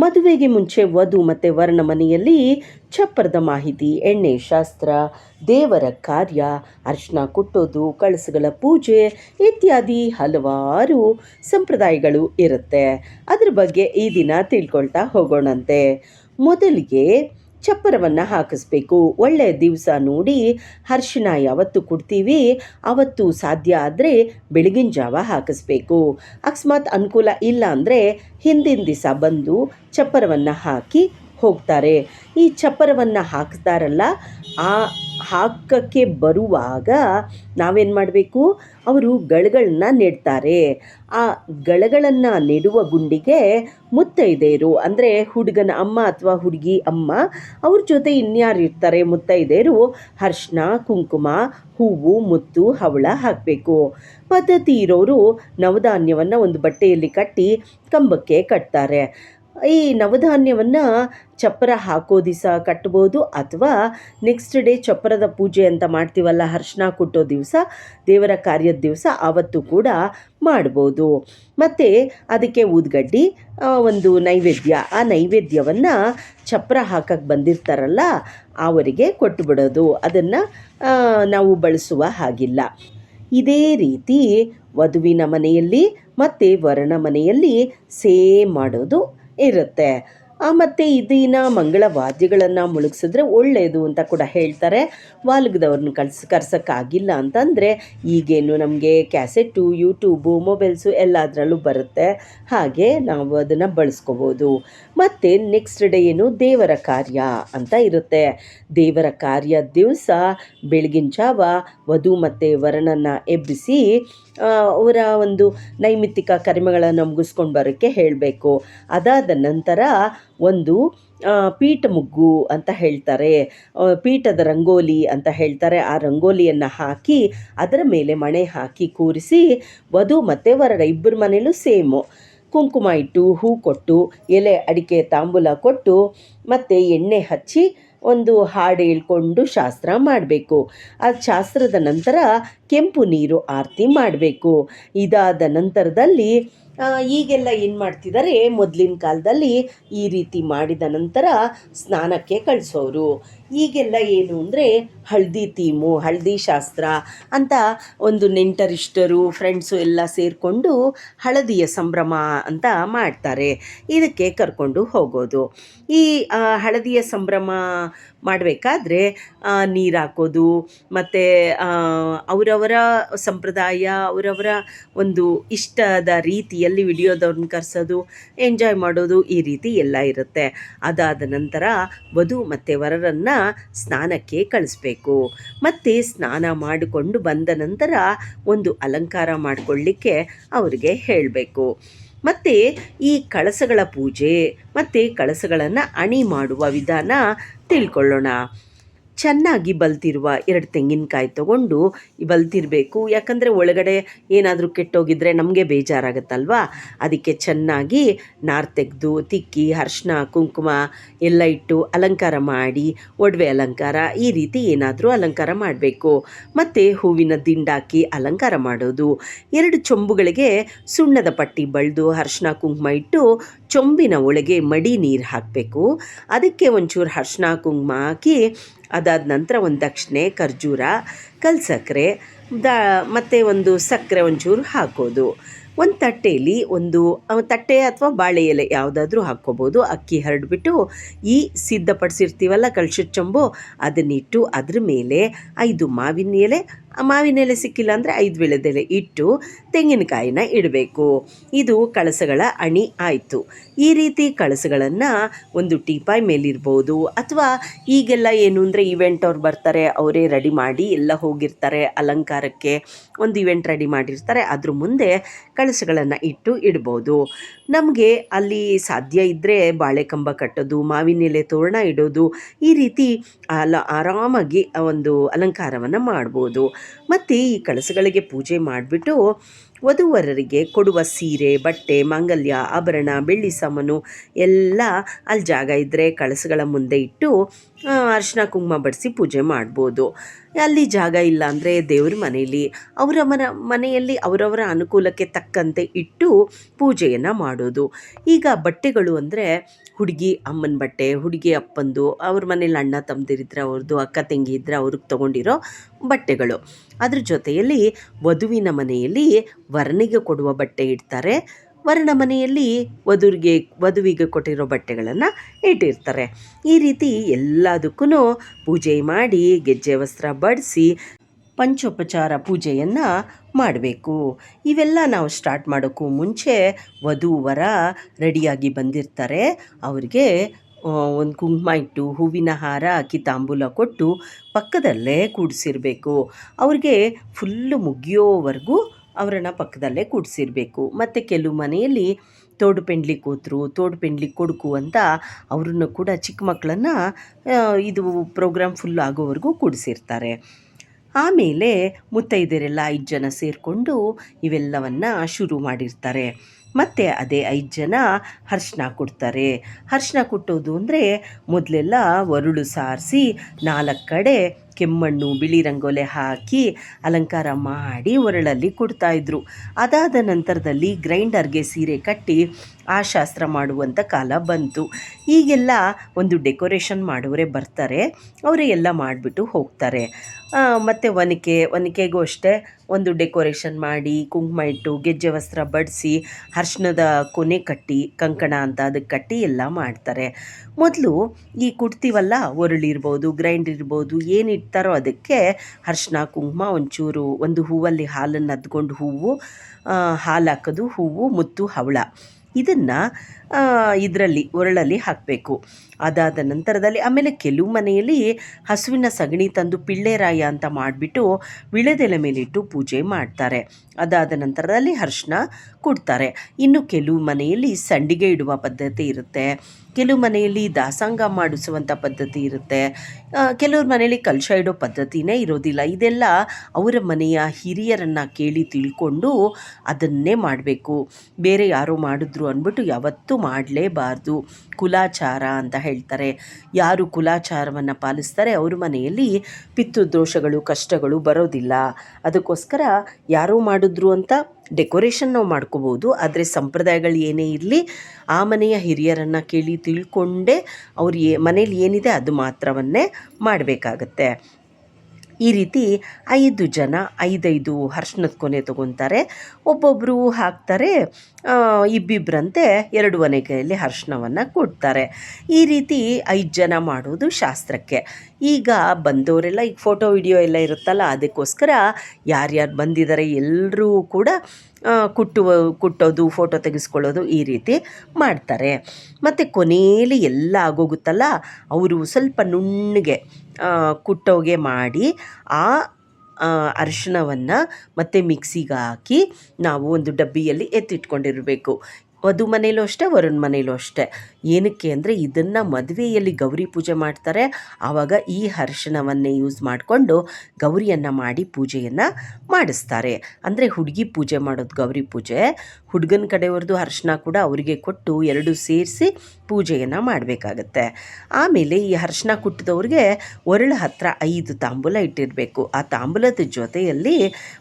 ಮದುವೆಗೆ ಮುಂಚೆ ವಧು ಮತ್ತು ವರನ ಮನೆಯಲ್ಲಿ ಚಪ್ಪರದ ಮಾಹಿತಿ, ಎಣ್ಣೆ, ಶಾಸ್ತ್ರ, ದೇವರ ಕಾರ್ಯ, ಅರ್ಶನ ಕುಟ್ಟೋದು, ಕಳಸಗಳ ಪೂಜೆ ಇತ್ಯಾದಿ ಹಲವಾರು ಸಂಪ್ರದಾಯಗಳು ಇರುತ್ತೆ. ಅದ್ರ ಬಗ್ಗೆ ಈ ದಿನ ತಿಳ್ಕೊಳ್ತಾ ಹೋಗೋಣಂತೆ. ಮೊದಲಿಗೆ ಚಪ್ಪರವನ್ನು ಹಾಕಿಸ್ಬೇಕು. ಒಳ್ಳೆಯ ದಿವಸ ನೋಡಿ ಹರ್ಷನ ಯಾವತ್ತು ಕೊಡ್ತೀವಿ, ಅವತ್ತು ಸಾಧ್ಯ ಆದರೆ ಬೆಳಗಿನ ಜಾವ ಹಾಕಿಸ್ಬೇಕು. ಅಕಸ್ಮಾತ್ ಅನುಕೂಲ ಇಲ್ಲ ಅಂದರೆ ಹಿಂದಿನ ದಿವಸ ಬಂದು ಚಪ್ಪರವನ್ನು ಹಾಕಿ ಹೋಗ್ತಾರೆ. ಈ ಚಪ್ಪರವನ್ನು ಹಾಕ್ತಾರಲ್ಲ ಆ ಹಾಕಕ್ಕೆ ಬರುವಾಗ ನಾವೇನು ಮಾಡಬೇಕು? ಅವರು ಗಳಗಳನ್ನ ನೆಡ್ತಾರೆ. ಆ ಗಳಗಳನ್ನು ನೆಡುವ ಗುಂಡಿಗೆ ಮುತ್ತೈದೆಯರು ಅಂದರೆ ಹುಡುಗನ ಅಮ್ಮ ಅಥವಾ ಹುಡುಗಿ ಅಮ್ಮ, ಅವ್ರ ಜೊತೆ ಇನ್ಯಾರು ಇರ್ತಾರೆ ಮುತ್ತೈದೆಯರು ಅರ್ಶಿನ, ಕುಂಕುಮ, ಹೂವು, ಮುತ್ತು, ಹವಳ ಹಾಕಬೇಕು. ಪದ್ಧತಿ ಇರೋರು ನವಧಾನ್ಯವನ್ನು ಒಂದು ಬಟ್ಟೆಯಲ್ಲಿ ಕಟ್ಟಿ ಕಂಬಕ್ಕೆ ಕಟ್ತಾರೆ. ಈ ನವಧಾನ್ಯವನ್ನು ಚಪ್ಪರ ಹಾಕೋ ದಿವಸ ಕಟ್ಬೋದು ಅಥವಾ ನೆಕ್ಸ್ಟ್ ಡೇ ಚಪ್ಪರದ ಪೂಜೆ ಅಂತ ಮಾಡ್ತೀವಲ್ಲ ಅರ್ಶಿನ ಕೊಟ್ಟೋ ದಿವಸ, ದೇವರ ಕಾರ್ಯದ ದಿವಸ ಆವತ್ತು ಕೂಡ ಮಾಡ್ಬೋದು. ಮತ್ತು ಅದಕ್ಕೆ ಊದ್ಗಡ್ಡಿ ಒಂದು ನೈವೇದ್ಯ, ಆ ನೈವೇದ್ಯವನ್ನು ಚಪ್ಪರ ಹಾಕಕ್ಕೆ ಬಂದಿರ್ತಾರಲ್ಲ, ಅವರಿಗೆ ಕೊಟ್ಟು ಬಿಡೋದು ಅದನ್ನು ನಾವು ಬಳಸುವ ಹಾಗಿಲ್ಲ. ಇದೇ ರೀತಿ ವಧುವಿನ ಮನೆಯಲ್ಲಿ ಮತ್ತು ವರನ ಮನೆಯಲ್ಲಿ ಸೇಮ್ ಮಾಡೋದು ಇರುತ್ತೆ. ಮತ್ತು ಇದನ್ನ ಮಂಗಳ ವಾದ್ಯಗಳನ್ನು ಮುಳುಗಿಸಿದ್ರೆ ಒಳ್ಳೆಯದು ಅಂತ ಕೂಡ ಹೇಳ್ತಾರೆ. ವಾಲ್ಗದವ್ರನ್ನ ಕಳ್ಸಿ, ಕರ್ಸೋಕ್ಕಾಗಿಲ್ಲ ಅಂತಂದರೆ ಈಗೇನು ನಮಗೆ ಕ್ಯಾಸೆಟ್ಟು ಯೂಟ್ಯೂಬು, ಮೊಬೈಲ್ಸು ಎಲ್ಲದರಲ್ಲೂ ಬರುತ್ತೆ. ಹಾಗೆ ನಾವು ಅದನ್ನು ಬಳಸ್ಕೋಬೋದು. ಮತ್ತು ನೆಕ್ಸ್ಟ್ ಡೇ ಏನು? ದೇವರ ಕಾರ್ಯ ಅಂತ ಇರುತ್ತೆ. ದೇವರ ಕಾರ್ಯ ದಿವಸ ಬೆಳಗಿನ ಜಾವ ವಧು ಮತ್ತು ವರನನ್ನು ಎಬ್ಬಿಸಿ ಅವರ ಒಂದು ನೈಮಿತ್ತಿಕ ಕರ್ಮಗಳನ್ನು ಮುಗಿಸ್ಕೊಂಡು ಬರೋಕ್ಕೆ ಹೇಳಬೇಕು. ಅದಾದ ನಂತರ ಒಂದು ಪೀಠ ಮುಗ್ಗು ಅಂತ ಹೇಳ್ತಾರೆ. ಪೀಠದ ರಂಗೋಲಿ ಅಂತ ಹೇಳ್ತಾರೆ. ಆ ರಂಗೋಲಿಯನ್ನು ಹಾಕಿ ಅದರ ಮೇಲೆ ಮಣೆ ಹಾಕಿ ಕೂರಿಸಿ ವಧು ಮತ್ತು ವರಡ ಇಬ್ಬರ ಮನೇಲೂ ಸೇಮು. ಕುಂಕುಮ ಇಟ್ಟು ಹೂ ಕೊಟ್ಟು, ಎಲೆ ಅಡಿಕೆ ತಾಂಬೂಲ ಕೊಟ್ಟು ಮತ್ತು ಎಣ್ಣೆ ಹಚ್ಚಿ ಒಂದು ಹಾಡು ಹೇಳ್ಕೊಂಡು ಶಾಸ್ತ್ರ ಮಾಡಬೇಕು. ಆ ಶಾಸ್ತ್ರದ ನಂತರ ಕೆಂಪು ನೀರು ಆರತಿ ಮಾಡಬೇಕು. ಇದಾದ ನಂತರದಲ್ಲಿ ಈಗೆಲ್ಲ ಏನು ಮಾಡ್ತಿದ್ದಾರೆ ಮೊದಲಿನ ಕಾಲದಲ್ಲಿ ಈ ರೀತಿ ಮಾಡಿದ ನಂತರ ಸ್ನಾನಕ್ಕೆ ಕಳಿಸೋರು. ಈಗೆಲ್ಲ ಏನು ಅಂದರೆ ಹಳದಿ ಥೀಮು, ಹಳದಿ ಶಾಸ್ತ್ರ ಅಂತ ಒಂದು ನೆಂಟರಿಷ್ಟರು ಫ್ರೆಂಡ್ಸು ಎಲ್ಲ ಸೇರಿಕೊಂಡು ಹಳದಿಯ ಸಂಭ್ರಮ ಅಂತ ಮಾಡ್ತಾರೆ. ಇದಕ್ಕೆ ಕರ್ಕೊಂಡು ಹೋಗೋದು. ಈ ಹಳದಿಯ ಸಂಭ್ರಮ ಮಾಡಬೇಕಾದ್ರೆ ನೀರು ಹಾಕೋದು ಮತ್ತು ಅವರವರ ಸಂಪ್ರದಾಯ, ಅವರವರ ಒಂದು ಇಷ್ಟದ ರೀತಿಯಲ್ಲಿ ವಿಡಿಯೋದವ್ರನ್ನ ಕರೆಸೋದು, ಎಂಜಾಯ್ ಮಾಡೋದು ಈ ರೀತಿ ಎಲ್ಲ ಇರುತ್ತೆ. ಅದಾದ ನಂತರ ವಧು ಮತ್ತು ವರರನ್ನು ಸ್ನಾನಕ್ಕೆ ಕಳಿಸ್ಬೇಕು. ಮತ್ತು ಸ್ನಾನ ಮಾಡಿಕೊಂಡು ಬಂದ ನಂತರ ಒಂದು ಅಲಂಕಾರ ಮಾಡಿಕೊಳ್ಳಿಕ್ಕೆ ಅವರಿಗೆ ಹೇಳಬೇಕು. ಮತ್ತು ಈ ಕಳಸಗಳ ಪೂಜೆ, ಮತ್ತು ಕಳಸಗಳನ್ನು ಅಣಿ ಮಾಡುವ ವಿಧಾನ ತಿಳ್ಕೊಳ್ಳೋಣ. ಚೆನ್ನಾಗಿ ಬಲ್ತಿರುವ ಎರಡು ತೆಂಗಿನಕಾಯಿ ತೊಗೊಂಡು ಬಲ್ತಿರಬೇಕು. ಯಾಕಂದರೆ ಒಳಗಡೆ ಏನಾದರೂ ಕೆಟ್ಟೋಗಿದ್ರೆ ನಮಗೆ ಬೇಜಾರಾಗುತ್ತಲ್ವಾ? ಅದಕ್ಕೆ ಚೆನ್ನಾಗಿ ನಾರು ತೆಗೆದು, ತಿಕ್ಕಿ ಅರ್ಶಿನ ಕುಂಕುಮ ಎಲ್ಲ ಇಟ್ಟು ಅಲಂಕಾರ ಮಾಡಿ, ಒಡವೆ ಅಲಂಕಾರ ಈ ರೀತಿ ಏನಾದರೂ ಅಲಂಕಾರ ಮಾಡಬೇಕು. ಮತ್ತು ಹೂವಿನ ದಿಂಡಾಕಿ ಅಲಂಕಾರ ಮಾಡೋದು. ಎರಡು ಚೊಂಬುಗಳಿಗೆ ಸುಣ್ಣದ ಪಟ್ಟಿ ಬಳ್ದು ಅರ್ಶಿನ ಕುಂಕುಮ ಇಟ್ಟು ಚೊಂಬಿನ ಒಳಗೆ ಮಡಿ ನೀರು ಹಾಕಬೇಕು. ಅದಕ್ಕೆ ಒಂಚೂರು ಅರ್ಶಿನ ಕುಂಕುಮ ಹಾಕಿ, ಅದಾದ ನಂತರ ಒಂದು ದಕ್ಷಿಣೆ ಖರ್ಜೂರ ಕಲ್ ಸಕ್ಕರೆ ದ, ಮತ್ತು ಒಂದು ಸಕ್ಕರೆ ಒಂಚೂರು ಹಾಕೋದು. ಒಂದು ತಟ್ಟೆಯಲ್ಲಿ ಒಂದು ತಟ್ಟೆ ಅಥವಾ ಬಾಳೆ ಎಲೆ ಯಾವುದಾದ್ರೂ ಹಾಕ್ಕೋಬೋದು. ಅಕ್ಕಿ ಹರಡಿಬಿಟ್ಟು ಈ ಸಿದ್ಧಪಡಿಸಿರ್ತೀವಲ್ಲ ಕಳ್ಸಿದ ಚೊಂಬು, ಅದನ್ನಿಟ್ಟು ಅದ್ರ ಮೇಲೆ ಐದು ಮಾವಿನ ಎಲೆ ಆ ಮಾವಿನ ಎಲೆ ಸಿಕ್ಕಿಲ್ಲ ಅಂದರೆ ಐದು ಬೆಳೆದೆಲೆ ಇಟ್ಟು ತೆಂಗಿನಕಾಯಿನ ಇಡಬೇಕು. ಇದು ಕಳಸಗಳ ಅಣಿ ಆಯಿತು. ಈ ರೀತಿ ಕಳಸಗಳನ್ನು ಒಂದು ಟೀಪಾಯ್ ಮೇಲಿರ್ಬೋದು. ಅಥವಾ ಈಗೆಲ್ಲ ಏನು ಅಂದರೆ ಇವೆಂಟ್ ಅವ್ರು ಬರ್ತಾರೆ, ಅವರೇ ರೆಡಿ ಮಾಡಿ ಎಲ್ಲ ಹೋಗಿರ್ತಾರೆ, ಅಲಂಕಾರಕ್ಕೆ ಒಂದು ಇವೆಂಟ್ ರೆಡಿ ಮಾಡಿರ್ತಾರೆ, ಅದ್ರ ಮುಂದೆ ಕಳಸಗಳನ್ನು ಇಟ್ಟು ಇಡ್ಬೋದು. ನಮಗೆ ಅಲ್ಲಿ ಸಾಧ್ಯ ಇದ್ದರೆ ಬಾಳೆಕಂಬ ಕಟ್ಟೋದು ಮಾವಿನ ಎಲೆ ತೋರಣ ಇಡೋದು, ಈ ರೀತಿ ಅಲ ಆರಾಮಾಗಿ ಒಂದು ಅಲಂಕಾರವನ್ನು ಮಾಡ್ಬೋದು. ಮತ್ತು ಈ ಕಳಸಗಳಿಗೆ ಪೂಜೆ ಮಾಡಿಬಿಟ್ಟು ವಧುವರರಿಗೆ ಕೊಡುವ ಸೀರೆ, ಬಟ್ಟೆ, ಮಾಂಗಲ್ಯ, ಆಭರಣ, ಬೆಳ್ಳಿ ಸಾಮಾನು ಎಲ್ಲ ಅಲ್ಲಿ ಜಾಗ ಇದ್ದರೆ ಕಳಸಗಳ ಮುಂದೆ ಇಟ್ಟು ಅರಿಶಿನ ಕುಂಕುಮ ಬಡಿಸಿ ಪೂಜೆ ಮಾಡ್ಬೋದು. ಅಲ್ಲಿ ಜಾಗ ಇಲ್ಲ ಅಂದರೆ ದೇವ್ರ ಮನೆಯಲ್ಲಿ ಅವರ ಮನ, ಮನೆಯಲ್ಲಿ ಅವರವರ ಅನುಕೂಲಕ್ಕೆ ತಕ್ಕಂತೆ ಇಟ್ಟು ಪೂಜೆಯನ್ನು ಮಾಡೋದು. ಈಗ ಬಟ್ಟೆಗಳು ಅಂದರೆ ಹುಡುಗಿ ಅಮ್ಮನ ಬಟ್ಟೆ, ಹುಡುಗಿ ಅಪ್ಪಂದು, ಅವ್ರ ಮನೇಲಿ ಅಣ್ಣ ತಮ್ಮದಿರಿದ್ರೆ ಅವ್ರದ್ದು ಅಕ್ಕ ತಂಗಿ ಇದ್ದರೆ ಅವ್ರಿಗೆ ತೊಗೊಂಡಿರೋ ಬಟ್ಟೆಗಳು. ಅದ್ರ ಜೊತೆಯಲ್ಲಿ ವಧುವಿನ ಮನೆಯಲ್ಲಿ ವರನಿಗೆ ಕೊಡುವ ಬಟ್ಟೆ ಇಡ್ತಾರೆ. ವರನ ಮನೆಯಲ್ಲಿ ವಧುವಿಗೆ ವಧುವಿಗೆ ಕೊಟ್ಟಿರೋ ಬಟ್ಟೆಗಳನ್ನು ಇಟ್ಟಿರ್ತಾರೆ. ಈ ರೀತಿ ಎಲ್ಲದಕ್ಕೂ ಪೂಜೆ ಮಾಡಿ ಗೆಜ್ಜೆ ವಸ್ತ್ರ ಬಡಿಸಿ ಪಂಚೋಪಚಾರ ಪೂಜೆಯನ್ನು ಮಾಡಬೇಕು. ಇವೆಲ್ಲ ನಾವು ಸ್ಟಾರ್ಟ್ ಮಾಡೋಕ್ಕೂ ಮುಂಚೆ ವಧುವರ ರೆಡಿಯಾಗಿ ಬಂದಿರ್ತಾರೆ. ಅವರಿಗೆ ಒಂದು ಕುಂಕುಮ ಇಟ್ಟು, ಹೂವಿನ ಹಾರ ಹಾಕಿ ತಾಂಬೂಲ ಕೊಟ್ಟು ಪಕ್ಕದಲ್ಲೇ ಕೂಡಿಸಿರಬೇಕು. ಅವ್ರಿಗೆ ಫುಲ್ಲು ಮುಗಿಯೋವರೆಗೂ ಅವರನ್ನು ಪಕ್ಕದಲ್ಲೇ ಕೂಡಿಸಿರ್ಬೇಕು. ಮತ್ತು ಕೆಲವು ಮನೆಯಲ್ಲಿ ತೋಡು ಪೆಂಡ್ಲಿ ಕೂತರು, ತೋಡು ಪೆಂಡ್ಲಿ ಕೊಡುಕು ಅಂತ ಅವ್ರನ್ನು ಕೂಡ ಚಿಕ್ಕ ಮಕ್ಕಳನ್ನು ಇದು ಪ್ರೋಗ್ರಾಮ್ ಫುಲ್ ಆಗೋವರೆಗೂ ಕೂಡಿಸಿರ್ತಾರೆ. ಆಮೇಲೆ ಮುತ್ತೈದೆಯರೆಲ್ಲ ಐದು ಜನ ಸೇರಿಕೊಂಡು ಇವೆಲ್ಲವನ್ನು ಶುರು ಮಾಡಿರ್ತಾರೆ. ಮತ್ತು ಅದೇ ಐದು ಜನ ಅರ್ಶಿನ ಕೊಡ್ತಾರೆ. ಅರ್ಶಿನ ಕೊಟ್ಟೋದು ಅಂದರೆ ಮೊದಲೆಲ್ಲ ಒರಳು ಸಾರಿಸಿ ನಾಲ್ಕು ಕಡೆ ಕೆಮ್ಮಣ್ಣು, ಬಿಳಿ ರಂಗೋಲೆ ಹಾಕಿ ಅಲಂಕಾರ ಮಾಡಿ ಒರಳಲ್ಲಿ ಕೊಡ್ತಾಯಿದ್ರು ಅದಾದ ನಂತರದಲ್ಲಿ ಗ್ರೈಂಡರ್ಗೆ ಸೀರೆ ಕಟ್ಟಿ ಆ ಶಾಸ್ತ್ರ ಮಾಡುವಂಥ ಕಾಲ ಬಂತು. ಈಗೆಲ್ಲ ಒಂದು ಡೆಕೋರೇಷನ್ ಮಾಡೋರೇ ಬರ್ತಾರೆ, ಅವರೇ ಎಲ್ಲ ಮಾಡಿಬಿಟ್ಟು ಹೋಗ್ತಾರೆ. ಮತ್ತು ಒನಕೆ, ಒನಕೆಗೂ ಅಷ್ಟೇ ಒಂದು ಡೆಕೋರೇಷನ್ ಮಾಡಿ ಕುಂಕುಮ ಇಟ್ಟು ಗೆಜ್ಜೆ ವಸ್ತ್ರ ಬಡಿಸಿ ಅರ್ಶಿನದ ಕೊನೆ ಕಟ್ಟಿ, ಕಂಕಣ ಅಂತ ಅದಕ್ಕೆ ಕಟ್ಟಿ ಎಲ್ಲ ಮಾಡ್ತಾರೆ. ಮೊದಲು ಈ ಕುಡ್ತೀವಲ್ಲ ಒರಳಿರ್ಬೋದು ಗ್ರೈಂಡ್ ಇರ್ಬೋದು, ಏನು ಇಡ್ತಾರೋ ಅದಕ್ಕೆ ಅರ್ಶಿನ, ಕುಂಕುಮ ಒಂಚೂರು ಒಂದು ಹೂವಲ್ಲಿ ಹಾಲನ್ನು ಅದ್ಕೊಂಡು ಹೂವು ಹಾಲು ಹಾಕೋದು, ಹೂವು, ಮುತ್ತು, ಹವಳ. ಇದನ್ನು ಇದರಲ್ಲಿ, ಒರಳಲ್ಲಿ ಹಾಕಬೇಕು. ಅದಾದ ನಂತರದಲ್ಲಿ ಆಮೇಲೆ ಕೆಲವು ಮನೆಯಲ್ಲಿ ಹಸುವಿನ ಸಗಣಿ ತಂದು ಪಿಳ್ಳೆರಾಯ ಅಂತ ಮಾಡಿಬಿಟ್ಟು ವಿಳೆದೆಲೆ ಮೇಲಿಟ್ಟು ಪೂಜೆ ಮಾಡ್ತಾರೆ. ಅದಾದ ನಂತರದಲ್ಲಿ ಅರ್ಶಿನ ಕೊಡ್ತಾರೆ. ಇನ್ನು ಕೆಲವು ಮನೆಯಲ್ಲಿ ಸಂಡಿಗೆ ಇಡುವ ಪದ್ಧತಿ ಇರುತ್ತೆ. ಕೆಲವು ಮನೆಯಲ್ಲಿ ದಾಸಾಂಗ ಮಾಡಿಸುವಂಥ ಪದ್ಧತಿ ಇರುತ್ತೆ. ಕೆಲವ್ರ ಮನೆಯಲ್ಲಿ ಕಲಶ ಇಡೋ ಪದ್ಧತಿನೇ ಇರೋದಿಲ್ಲ. ಇದೆಲ್ಲ ಅವರ ಮನೆಯ ಹಿರಿಯರನ್ನು ಕೇಳಿ ತಿಳ್ಕೊಂಡು ಅದನ್ನೇ ಮಾಡಬೇಕು. ಬೇರೆ ಯಾರೋ ಮಾಡಿದ್ರು ಅಂದ್ಬಿಟ್ಟು ಯಾವತ್ತೂ ಮಾಡಲೇಬಾರ್ದು. ಕುಲಾಚಾರ ಅಂತ ಹೇಳ್ತಾರೆ. ಯಾರು ಕುಲಾಚಾರವನ್ನು ಪಾಲಿಸ್ತಾರೆ ಅವ್ರ ಮನೆಯಲ್ಲಿ ಪಿತ್ತು ಕಷ್ಟಗಳು ಬರೋದಿಲ್ಲ. ಅದಕ್ಕೋಸ್ಕರ ಯಾರೋ ಮಾಡಿದ್ರು ಅಂತ ಡೆಕೋರೇಷನ್ ನಾವು ಮಾಡ್ಕೋಬೋದು, ಆದರೆ ಸಂಪ್ರದಾಯಗಳು ಏನೇ ಇರಲಿ, ಆ ಮನೆಯ ಹಿರಿಯರನ್ನು ಕೇಳಿ ತಿಳ್ಕೊಂಡೇ ಅವ್ರು ಏ ಮನೇಲಿ ಏನಿದೆ ಅದು ಮಾತ್ರವನ್ನೇ ಮಾಡಬೇಕಾಗತ್ತೆ. ಈ ರೀತಿ ಐದು ಜನ, ಐದೈದು ಅರ್ಶಿಣದ ಕೊನೆ ತೊಗೊತಾರೆ. ಒಬ್ಬೊಬ್ಬರು ಹಾಕ್ತಾರೆ ಇಬ್ಬಿಬ್ಬರಂತೆ ಎರಡು ಒನೆಗೆಯಲ್ಲಿ ಅರ್ಶಿಣವನ್ನು ಕೊಡ್ತಾರೆ. ಈ ರೀತಿ ಐದು ಜನ ಮಾಡೋದು ಶಾಸ್ತ್ರಕ್ಕೆ. ಈಗ ಬಂದವರೆಲ್ಲ, ಈಗ ಫೋಟೋ, ವಿಡಿಯೋ ಎಲ್ಲ ಇರುತ್ತಲ್ಲ, ಅದಕ್ಕೋಸ್ಕರ ಯಾರ್ಯಾರು ಬಂದಿದ್ದಾರೆ ಎಲ್ಲರೂ ಕೂಡ ಕುಟ್ಟುವ, ಕುಟ್ಟೋದು, ಫೋಟೋ ತೆಗೆಸ್ಕೊಳ್ಳೋದು ಈ ರೀತಿ ಮಾಡ್ತಾರೆ. ಮತ್ತು ಕೊನೆಯಲ್ಲಿ ಎಲ್ಲ ಆಗೋಗುತ್ತಲ್ಲ, ಅವರು ಸ್ವಲ್ಪ ನುಣ್ಣಗೆ ಕುಟ್ಟೋಗೆ ಮಾಡಿ ಆ ಅರಿಶಿಣವನ್ನು ಮತ್ತೆ ಮಿಕ್ಸಿಗೆ ಹಾಕಿ ನಾವು ಒಂದು ಡಬ್ಬಿಯಲ್ಲಿ ಎತ್ತಿಟ್ಕೊಂಡಿರಬೇಕು. ವಧು ಮನೇಲೂ ಅಷ್ಟೇ ವರನ ಮನೇಲೂ ಅಷ್ಟೇ. ಏನಕ್ಕೆ ಅಂದರೆ ಇದನ್ನು ಮದುವೆಯಲ್ಲಿ ಗೌರಿ ಪೂಜೆ ಮಾಡ್ತಾರೆ. ಆವಾಗ ಈ ಅರಿಶಿಣವನ್ನೇ ಯೂಸ್ ಮಾಡಿಕೊಂಡು ಗೌರಿಯನ್ನು ಮಾಡಿ ಪೂಜೆಯನ್ನು ಮಾಡಿಸ್ತಾರೆ. ಅಂದರೆ ಹುಡುಗಿ ಪೂಜೆ ಮಾಡೋದು ಗೌರಿ ಪೂಜೆ. ಹುಡುಗನ ಕಡೆಯವ್ರದ್ದು ಅರಿಶಿನ ಕೂಡ ಅವರಿಗೆ ಕೊಟ್ಟು ಎರಡು ಸೇರಿಸಿ ಪೂಜೆಯನ್ನು ಮಾಡಬೇಕಾಗತ್ತೆ. ಆಮೇಲೆ ಈ ಹರ್ಷನ ಕುಟ್ಟಿದವ್ರಿಗೆ ಒರಳು ಹತ್ರ ಐದು ತಾಂಬೂಲ ಇಟ್ಟಿರಬೇಕು. ಆ ತಾಂಬೂಲದ ಜೊತೆಯಲ್ಲಿ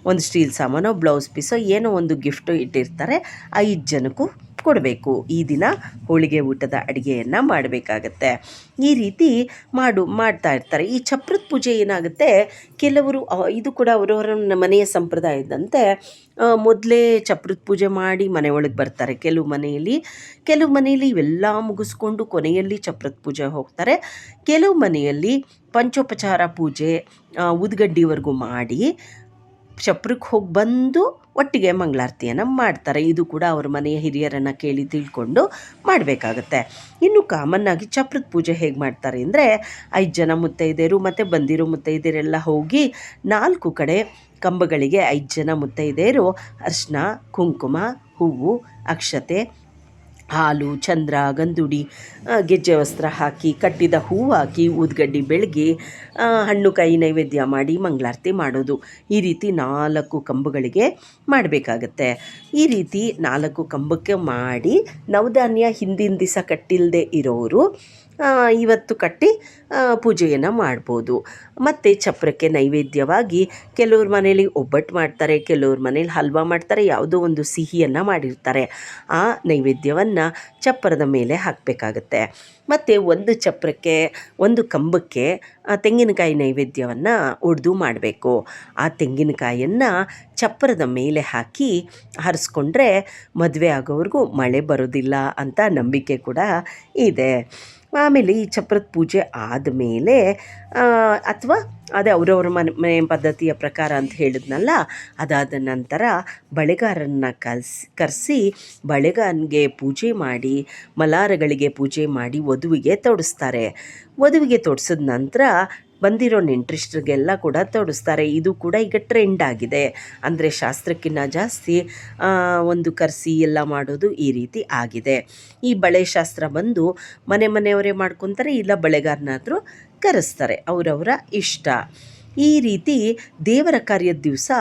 ಒಂದು ಸ್ಟೀಲ್ ಸಾಮಾನೋ, ಬ್ಲೌಸ್ ಪೀಸೋ, ಏನೋ ಒಂದು ಗಿಫ್ಟು ಇಟ್ಟಿರ್ತಾರೆ. ಐದು ಜನಕ್ಕೂ ಕೊಡಬೇಕು. ಈ ದಿನ ಹೋಳಿಗೆ ಊಟದ ಅಡುಗೆಯನ್ನು ಮಾಡಬೇಕಾಗತ್ತೆ. ಈ ರೀತಿ ಮಾಡು, ಮಾಡ್ತಾ ಇರ್ತಾರೆ. ಈ ಚಪ್ರದ ಪೂಜೆ ಏನಾಗುತ್ತೆ? ಕೆಲವರು ಇದು ಕೂಡ ಅವರವರ ಮನೆಯ ಸಂಪ್ರದಾಯದಂತೆ ಮೊದಲೇ ಚಪ್ರದ ಪೂಜೆ ಮಾಡಿ ಮನೆ ಬರ್ತಾರೆ. ಕೆಲವು ಮನೆಯಲ್ಲಿ ಕೆಲವು ಮನೆಯಲ್ಲಿ ಇವೆಲ್ಲ ಮುಗಿಸ್ಕೊಂಡು ಕೊನೆಯಲ್ಲಿ ಚಪ್ರದ ಪೂಜೆ ಹೋಗ್ತಾರೆ. ಕೆಲವು ಮನೆಯಲ್ಲಿ ಪಂಚೋಪಚಾರ ಪೂಜೆ ಉದ್ಗಡ್ಡಿವರೆಗೂ ಮಾಡಿ ಚಪ್ರಕ್ಕೆ ಹೋಗಿ ಬಂದು ಒಟ್ಟಿಗೆ ಮಂಗಳಾರತಿಯನ್ನು ಮಾಡ್ತಾರೆ. ಇದು ಕೂಡ ಅವ್ರ ಮನೆಯ ಹಿರಿಯರನ್ನು ಕೇಳಿ ತಿಳ್ಕೊಂಡು ಮಾಡಬೇಕಾಗತ್ತೆ. ಇನ್ನು ಕಾಮನ್ನಾಗಿ ಚಪ್ರದ ಪೂಜೆ ಹೇಗೆ ಮಾಡ್ತಾರೆ ಅಂದರೆ ಐದು ಜನ ಮುತ್ತೈದೆಯರು ಮತ್ತು ಬಂದಿರೋ ಮುತ್ತೈದೆಯರೆಲ್ಲ ಹೋಗಿ ನಾಲ್ಕು ಕಡೆ ಕಂಬಗಳಿಗೆ ಐದು ಜನ ಮುತ್ತೈದೆಯರು ಅರ್ಶಿನ, ಕುಂಕುಮ, ಹೂವು, ಅಕ್ಷತೆ ಹಾಲು, ಚಂದ್ರ, ಗಂದುಡಿ ಗೆಜ್ಜೆ ವಸ್ತ್ರ ಹಾಕಿ, ಕಟ್ಟಿದ ಹೂ ಹಾಕಿ, ಊದ್ಗಡ್ಡಿ ಬೆಳಗ್ಗೆ ಹಣ್ಣು ಕಾಯಿ ನೈವೇದ್ಯ ಮಾಡಿ ಮಂಗಳಾರತಿ ಮಾಡೋದು. ಈ ರೀತಿ ನಾಲ್ಕು ಕಂಬಗಳಿಗೆ ಮಾಡಬೇಕಾಗತ್ತೆ. ಈ ರೀತಿ ನಾಲ್ಕು ಕಂಬಕ್ಕೆ ಮಾಡಿ ನವಧಾನ್ಯ ಹಿಂದಿನ ದಿವಸ ಕಟ್ಟಿಲ್ಲದೆ ಇರೋರು ಇವತ್ತು ಕಟ್ಟಿ ಪೂಜೆಯನ್ನು ಮಾಡ್ಬೋದು. ಮತ್ತು ಚಪ್ರಕ್ಕೆ ನೈವೇದ್ಯವಾಗಿ ಕೆಲವ್ರ ಮನೇಲಿ ಒಬ್ಬಟ್ಟು ಮಾಡ್ತಾರೆ, ಕೆಲವ್ರ ಮನೇಲಿ ಹಲ್ವಾ ಮಾಡ್ತಾರೆ, ಯಾವುದೋ ಒಂದು ಸಿಹಿಯನ್ನು ಮಾಡಿರ್ತಾರೆ. ಆ ನೈವೇದ್ಯವನ್ನು ಚಪ್ಪರದ ಮೇಲೆ ಹಾಕಬೇಕಾಗತ್ತೆ. ಮತ್ತು ಒಂದು ಚಪ್ರಕ್ಕೆ ಒಂದು ಕಂಬಕ್ಕೆ ತೆಂಗಿನಕಾಯಿ ನೈವೇದ್ಯವನ್ನು ಒಡೆದು ಮಾಡಬೇಕು. ಆ ತೆಂಗಿನಕಾಯಿಯನ್ನು ಚಪ್ಪರದ ಮೇಲೆ ಹಾಕಿ ಹರಿಸ್ಕೊಂಡ್ರೆ ಮದುವೆ ಆಗೋವ್ರಿಗೂ ಮಳೆ ಬರೋದಿಲ್ಲ ಅಂತ ನಂಬಿಕೆ ಕೂಡ ಇದೆ. ಆಮೇಲೆ ಈ ಚಪ್ರದ ಪೂಜೆ ಆದಮೇಲೆ ಅಥವಾ ಅದೇ ಅವರವ್ರ ಮನೆ ಮನೆ ಪದ್ಧತಿಯ ಪ್ರಕಾರ ಅಂತ ಹೇಳಿದ್ನಲ್ಲ, ಅದಾದ ನಂತರ ಬಳೆಗಾರನ್ನ ಕಲ್ಸಿ, ಕರೆಸಿ ಬಳೆಗಾರನಿಗೆ ಪೂಜೆ ಮಾಡಿ, ಮಲಾರಗಳಿಗೆ ಪೂಜೆ ಮಾಡಿ ವಧುವಿಗೆ ತೊಡಿಸ್ತಾರೆ. ವಧುವಿಗೆ ತೊಡಿಸಿದ ನಂತರ ಬಂದಿರೋ ನೆಂಟ್ರಿಸ್ಟ್ರಿಗೆಲ್ಲ ಕೂಡ ತೊಡಿಸ್ತಾರೆ ಇದು ಕೂಡ ಈಗ ಟ್ರೆಂಡ್ ಆಗಿದೆ. ಅಂದರೆ ಶಾಸ್ತ್ರಕ್ಕಿಂತ ಜಾಸ್ತಿ ಒಂದು ಕರೆಸಿ ಎಲ್ಲ ಮಾಡೋದು ಈ ರೀತಿ ಆಗಿದೆ. ಈ ಬಳೆ ಶಾಸ್ತ್ರ ಬಂದು ಮನೆ ಮನೆಯವರೇ ಮಾಡ್ಕೊತಾರೆ, ಇಲ್ಲ ಬಳೆಗಾರನಾದರೂ ಕರೆಸ್ತಾರೆ. ಅವರವರ ಇಷ್ಟ. ಈ ರೀತಿ ದೇವರ ಕಾರ್ಯದ ದಿವಸ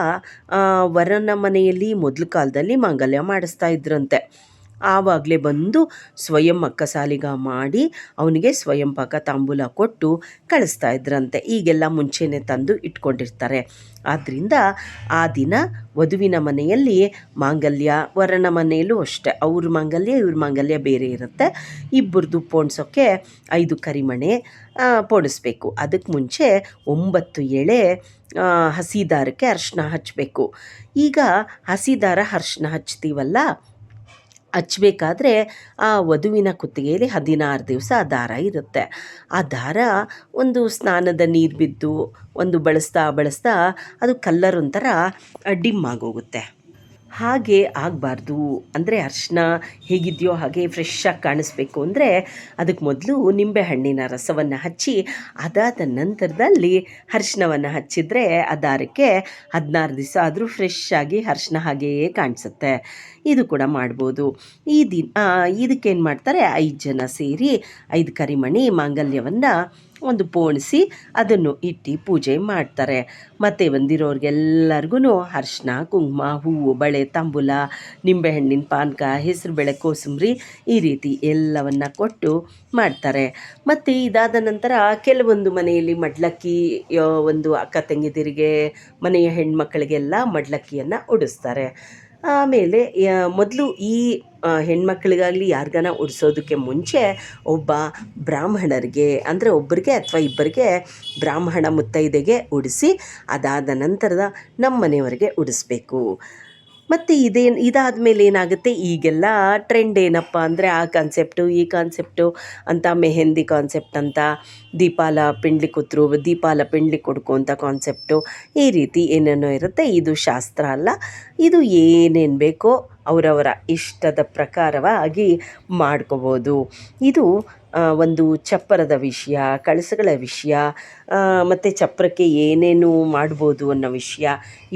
ವರನ ಮನೆಯಲ್ಲಿ ಮೊದಲ ಕಾಲದಲ್ಲಿ ಮಾಂಗಲ್ಯ ಮಾಡಿಸ್ತಾ ಇದ್ರಂತೆ. ಆವಾಗಲೇ ಬಂದು ಸ್ವಯಂ ಅಕ್ಕ ಸಾಲಿಗ ಮಾಡಿ ಅವನಿಗೆ ಸ್ವಯಂ ಪಾಕ ತಾಂಬೂಲ ಕೊಟ್ಟು ಕಳಿಸ್ತಾ ಇದ್ರಂತೆ. ಈಗೆಲ್ಲ ಮುಂಚೆನೇ ತಂದು ಇಟ್ಕೊಂಡಿರ್ತಾರೆ. ಆದ್ದರಿಂದ ಆ ದಿನ ವಧುವಿನ ಮನೆಯಲ್ಲಿ ಮಾಂಗಲ್ಯ, ವರನ ಮನೆಯಲ್ಲೂ ಅಷ್ಟೇ. ಅವ್ರ ಮಾಂಗಲ್ಯ, ಇವ್ರ ಮಾಂಗಲ್ಯ ಬೇರೆ ಇರುತ್ತೆ. ಇಬ್ಬರದು ಪೋಣಿಸೋಕ್ಕೆ ಐದು ಕರಿಮಣೆ ಪೋಣಿಸ್ಬೇಕು. ಅದಕ್ಕೆ ಮುಂಚೆ ಒಂಬತ್ತು ಎಳೆ ಹಸಿದಾರಕ್ಕೆ ಹಚ್ಚಬೇಕು ಈಗ ಹಸಿದಾರ ದಾರ ಅರಿಶಿನ ಹಚ್ತೀವಲ್ಲ ಹಚ್ಬೇಕಾದ್ರೆ ಆ ವಧುವಿನ ಕುತ್ತಿಗೆಯಲ್ಲಿ ಹದಿನಾರು ದಿವಸ ಆ ದಾರ ಇರುತ್ತೆ. ಆ ದಾರ ಒಂದು ಸ್ನಾನದ ನೀರು ಬಿದ್ದು, ಒಂದು ಬಳಸ್ತಾ ಬಳಸ್ತಾ ಅದು ಕಲ್ಲರ್ ಒಂಥರ ಡಿಮ್ ಆಗೋಗುತ್ತೆ. ಹಾಗೆ ಆಗಬಾರ್ದು. ಅಂದರೆ ಅರಿಶಿನ ಹೇಗಿದೆಯೋ ಹಾಗೆ ಫ್ರೆಶ್ ಆಗಿ ಕಾಣಿಸ್ಬೇಕು ಅಂದರೆ ಅದಕ್ಕೆ ಮೊದಲು ನಿಂಬೆಹಣ್ಣಿನ ರಸವನ್ನು ಹಚ್ಚಿ, ಅದಾದ ನಂತರದಲ್ಲಿ ಅರಿಶಿನವನ್ನು ಹಚ್ಚಿದರೆ ಅದಾರಕ್ಕೆ ದಾರಕ್ಕೆ ಹದಿನಾರು ದಿವಸ ಆದರೂ ಫ್ರೆಶ್ ಆಗಿ ಅರಿಶಿನ ಹಾಗೆಯೇ ಕಾಣಿಸುತ್ತೆ. ಇದು ಕೂಡ ಮಾಡ್ಬೋದು. ಈ ದಿನ ಇದಕ್ಕೇನು ಮಾಡ್ತಾರೆ? ಐದು ಜನ ಸೇರಿ ಐದು ಕರಿಮಣಿ ಮಾಂಗಲ್ಯವನ್ನು ಒಂದು ಪೋಣಿಸಿ ಅದನ್ನು ಇಟ್ಟು ಪೂಜೆ ಮಾಡ್ತಾರೆ. ಮತ್ತು ಬಂದಿರೋರಿಗೆಲ್ಲರಿಗೂ ಅರ್ಶಿನ, ಕುಂಕುಮ, ಹೂವು, ಬಳೆ, ತಾಂಬೂಲ, ನಿಂಬೆಹಣ್ಣಿನ ಪಾನಕ ಹೆಸರುಬೇಳೆ ಕೋಸಂಬರಿ ಈ ರೀತಿ ಎಲ್ಲವನ್ನ ಕೊಟ್ಟು ಮಾಡ್ತಾರೆ. ಮತ್ತು ಇದಾದ ನಂತರ ಕೆಲವೊಂದು ಮನೆಯಲ್ಲಿ ಮಡ್ಲಕ್ಕಿ ಒಂದು ಅಕ್ಕ ತಂಗಿದಿರಿಗೆ, ಮನೆಯ ಹೆಣ್ಮಕ್ಕಳಿಗೆಲ್ಲ ಮಡ್ಲಕ್ಕಿಯನ್ನು ಉಡಿಸ್ತಾರೆ. ಆಮೇಲೆ ಮೊದಲು ಈ ಹೆಣ್ಮಕ್ಳಿಗಾಗಲಿ ಯಾರ್ಗಾನ ಉಡಿಸೋದಕ್ಕೆ ಮುಂಚೆ ಒಬ್ಬ ಬ್ರಾಹ್ಮಣರಿಗೆ, ಅಂದರೆ ಒಬ್ಬರಿಗೆ ಅಥವಾ ಇಬ್ಬರಿಗೆ ಬ್ರಾಹ್ಮಣ ಮುತ್ತೈದೆಗೆ ಉಡಿಸಿ, ಅದಾದ ನಂತರದ ನಮ್ಮ ಮನೆಯವರಿಗೆ ಉಡಿಸ್ಬೇಕು. ಮತ್ತು ಇದೇನು ಇದಾದ ಮೇಲೆ ಏನಾಗುತ್ತೆ? ಈಗೆಲ್ಲ ಟ್ರೆಂಡ್ ಏನಪ್ಪ ಅಂದರೆ ಆ ಕಾನ್ಸೆಪ್ಟು ಈ ಕಾನ್ಸೆಪ್ಟು ಅಂತ ಮೆಹೆಂದಿ ಕಾನ್ಸೆಪ್ಟ್ ಅಂತ, ದೀಪಾಲ ಪಿಂಡ್ಲಿ ಕೂತ್ರು, ದೀಪಾಲ ಪಿಂಡ್ಲಿ ಕೊಡ್ಕು ಅಂತ ಕಾನ್ಸೆಪ್ಟು ಈ ರೀತಿ ಏನೇನೋ ಇರುತ್ತೆ. ಇದು ಶಾಸ್ತ್ರ ಅಲ್ಲ. ಇದು ಏನೇನು ಬೇಕೋ ಅವರವರ ಇಷ್ಟದ ಪ್ರಕಾರವಾಗಿ ಮಾಡ್ಕೋಬೋದು. ಇದು ಒಂದು ಚಪ್ಪರದ ವಿಷಯ, ಕಳಸಗಳ ವಿಷಯ ಮತ್ತು ಚಪ್ಪರಕ್ಕೆ ಏನೇನು ಮಾಡ್ಬೋದು ಅನ್ನೋ ವಿಷಯ,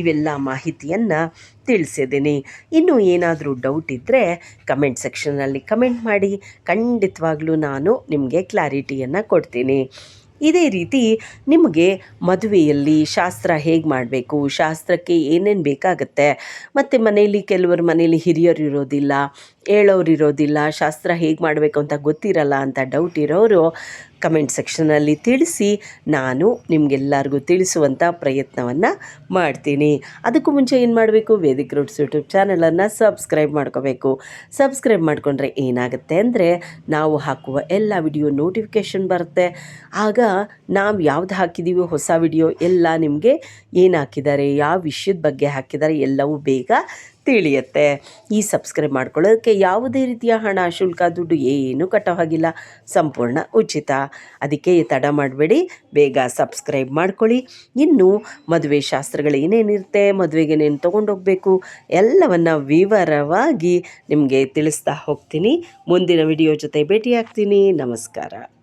ಇವೆಲ್ಲ ಮಾಹಿತಿಯನ್ನು ತಿಳಿಸಿದ್ದೀನಿ. ಇನ್ನೂ ಏನಾದರೂ ಡೌಟ್ ಇದ್ದರೆ ಕಮೆಂಟ್ ಸೆಕ್ಷನಲ್ಲಿ ಕಮೆಂಟ್ ಮಾಡಿ. ಖಂಡಿತವಾಗ್ಲೂ ನಾನು ನಿಮಗೆ ಕ್ಲಾರಿಟಿಯನ್ನು ಕೊಡ್ತೀನಿ. ಇದೇ ರೀತಿ ನಿಮಗೆ ಮದುವೆಯಲ್ಲಿ ಶಾಸ್ತ್ರ ಹೇಗೆ ಮಾಡಬೇಕು, ಶಾಸ್ತ್ರಕ್ಕೆ ಏನೇನು ಬೇಕಾಗುತ್ತೆ, ಮತ್ತು ಮನೆಯಲ್ಲಿ ಕೆಲವರು ಮನೆಯಲ್ಲಿ ಹಿರಿಯರು ಇರೋದಿಲ್ಲ ಹೇಳೋರು ಇರೋದಿಲ್ಲ ಶಾಸ್ತ್ರ ಹೇಗೆ ಮಾಡಬೇಕು ಅಂತ ಗೊತ್ತಿರಲ್ಲ ಅಂತ ಡೌಟ್ ಇರೋರು ಕಮೆಂಟ್ ಸೆಕ್ಷನಲ್ಲಿ ತಿಳಿಸಿ, ನಾನು ನಿಮಗೆಲ್ಲರಿಗೂ ತಿಳಿಸುವಂಥ ಪ್ರಯತ್ನವನ್ನು ಮಾಡ್ತೀನಿ. ಅದಕ್ಕೂ ಮುಂಚೆ ಏನು ಮಾಡಬೇಕು? ವೇದಿಕ್ ರೂಟ್ಸ್ ಯೂಟ್ಯೂಬ್ ಚಾನಲನ್ನು ಸಬ್ಸ್ಕ್ರೈಬ್ ಮಾಡ್ಕೋಬೇಕು. ಸಬ್ಸ್ಕ್ರೈಬ್ ಮಾಡಿಕೊಂಡ್ರೆ ಏನಾಗುತ್ತೆ ಅಂದರೆ, ನಾವು ಹಾಕುವ ಎಲ್ಲ ವಿಡಿಯೋ ನೋಟಿಫಿಕೇಷನ್ ಬರುತ್ತೆ. ಆಗ ನಾವು ಯಾವ್ದು ಹಾಕಿದ್ದೀವಿ ಹೊಸ ವಿಡಿಯೋ ಎಲ್ಲ ನಿಮಗೆ ಏನು ಹಾಕಿದ್ದಾರೆ ಯಾವ ವಿಷಯದ ಬಗ್ಗೆ ಹಾಕಿದ್ದಾರೆ ಎಲ್ಲವೂ ಬೇಗ ತಿಳಿಯುತ್ತೆ. ಈ ಸಬ್ಸ್ಕ್ರೈಬ್ ಮಾಡ್ಕೊಳ್ಳೋದಕ್ಕೆ ಯಾವುದೇ ರೀತಿಯ ಹಣ, ಶುಲ್ಕ, ದುಡ್ಡು ಏನೂ ಕಟ್ಟೋ ಹಾಗಿಲ್ಲ. ಸಂಪೂರ್ಣ ಉಚಿತ. ಅದಕ್ಕೆ ತಡ ಮಾಡಬೇಡಿ. ಬೇಗ ಸಬ್ಸ್ಕ್ರೈಬ್ ಮಾಡ್ಕೊಳ್ಳಿ. ಇನ್ನು ಮದುವೆ ಶಾಸ್ತ್ರಗಳು ಏನೇನಿರುತ್ತೆ, ಮದುವೆಗೆ ಏನೇನು ತೊಗೊಂಡೋಗ್ಬೇಕು, ಎಲ್ಲವನ್ನು ವಿವರವಾಗಿ ನಿಮಗೆ ತಿಳಿಸ್ತಾ ಹೋಗ್ತೀನಿ. ಮುಂದಿನ ವಿಡಿಯೋ ಜೊತೆ ಭೇಟಿಯಾಗ್ತೀನಿ. ನಮಸ್ಕಾರ.